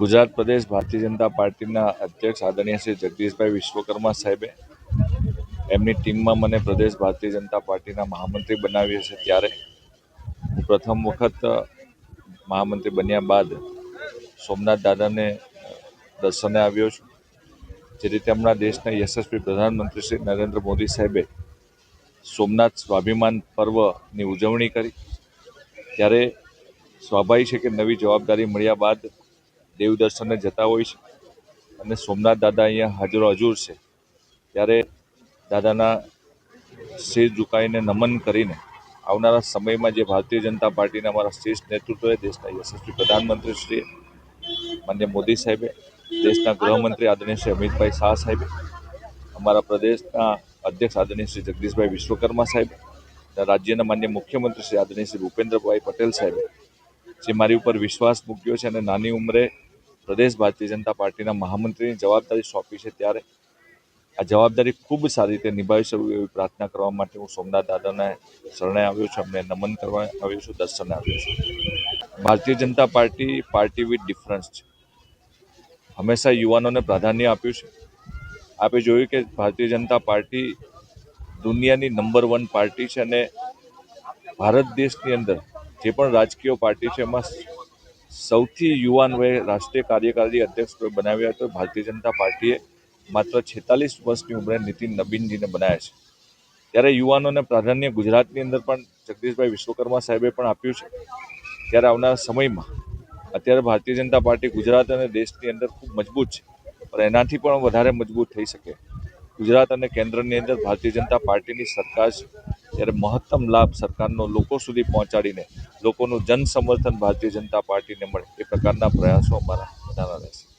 ગુજરાત પ્રદેશ ભારતીય જનતા પાર્ટીના અધ્યક્ષ આદરણીય શ્રી જગદીશભાઈ વિશ્વકર્મા સાહેબે એમની ટીમમાં મને પ્રદેશ ભારતીય જનતા પાર્ટીના મહામંત્રી બનાવ્યો છે ત્યારે. હું પ્રથમ વખત મહામંત્રી બન્યા બાદ સોમનાથ દાદાને દર્શને આવ્યો છું. જે રીતે હમણાં દેશના યશસ્વી પ્રધાનમંત્રી શ્રી નરેન્દ્ર મોદી સાહેબે સોમનાથ સ્વાભિમાન પર્વની ઉજવણી કરી. ત્યારે સ્વાભાવિક છે કે નવી જવાબદારી મળ્યા બાદ દેવ દર્શને જતા હોય છે. અને સોમનાથ દાદા અહીંયા હાજર હજુર છે. ત્યારે દાદાના શિર ઝુકાઈને નમન કરીને આવનારા સમયમાં જે ભારતીય જનતા પાર્ટીના અમારા શ્રેષ્ઠ નેતૃત્વએ દેશના યશસ્વી પ્રધાનમંત્રી શ્રી માન્ય મોદી સાહેબે, દેશના ગૃહમંત્રી આદરણીય શ્રી અમિતભાઈ શાહ સાહેબે, અમારા પ્રદેશના અધ્યક્ષ આદરણીય શ્રી જગદીશભાઈ વિશ્વકર્મા સાહેબ રાજ્યના માન્ય મુખ્યમંત્રી શ્રી આદરણીય શ્રી ભૂપેન્દ્રભાઈ પટેલ સાહેબે, જે મારી ઉપર વિશ્વાસ મૂક્યો છે અને નાની ઉંમરે પ્રદેશ ભારતીય જનતા પાર્ટીના મહામંત્રીની જવાબદારી સોંપી છે ત્યારે આ જવાબદારી ખૂબ સારી રીતે નિભાવી શકું એવી પ્રાર્થના કરવા માટે હું સોમનાથ દાદાને શરણે આવ્યો છું, અમને નમન કરવા આવ્યો છું, દર્શને આવ્યો છું. Bharatiya Janata party party with difference છે. હંમેશા યુવાનોને પ્રાધાન્ય આપ્યું છે. આપે જોયું કે ભારતીય જનતા પાર્ટી દુનિયાની નંબર વન પાર્ટી છે અને ભારત દેશની અંદર જે પણ રાજકીય પાર્ટી છે એમાં સૌથી યુવાન વયે રાષ્ટ્રીય કાર્યકારી અધ્યક્ષ બનાવ્યા તો ભારતીય જનતા પાર્ટીએ માત્ર છેતાલીસ વર્ષની ઉંમરે નીતિન નબીનજીને બનાવ્યા છે. ત્યારે યુવાનોને પ્રાધાન્ય ગુજરાતની અંદર પણ જગદીશભાઈ વિશ્વકર્મા સાહેબે પણ આપ્યું છે. ત્યારે આવનાર સમયમાં અત્યારે ભારતીય જનતા પાર્ટી ગુજરાત અને દેશની અંદર ખૂબ મજબૂત છે પણ એનાથી પણ વધારે મજબૂત થઈ શકે. ગુજરાત અને કેન્દ્રની અંદર ભારતીય જનતા પાર્ટીની સરકાર ત્યારે મહત્તમ લાભ સરકારનો લોકો સુધી પહોંચાડીને લોકોનું જન સમર્થન ભારતીય જનતા પાર્ટીને મળે એ પ્રકારના પ્રયાસો અમારા બધાના રહેશે.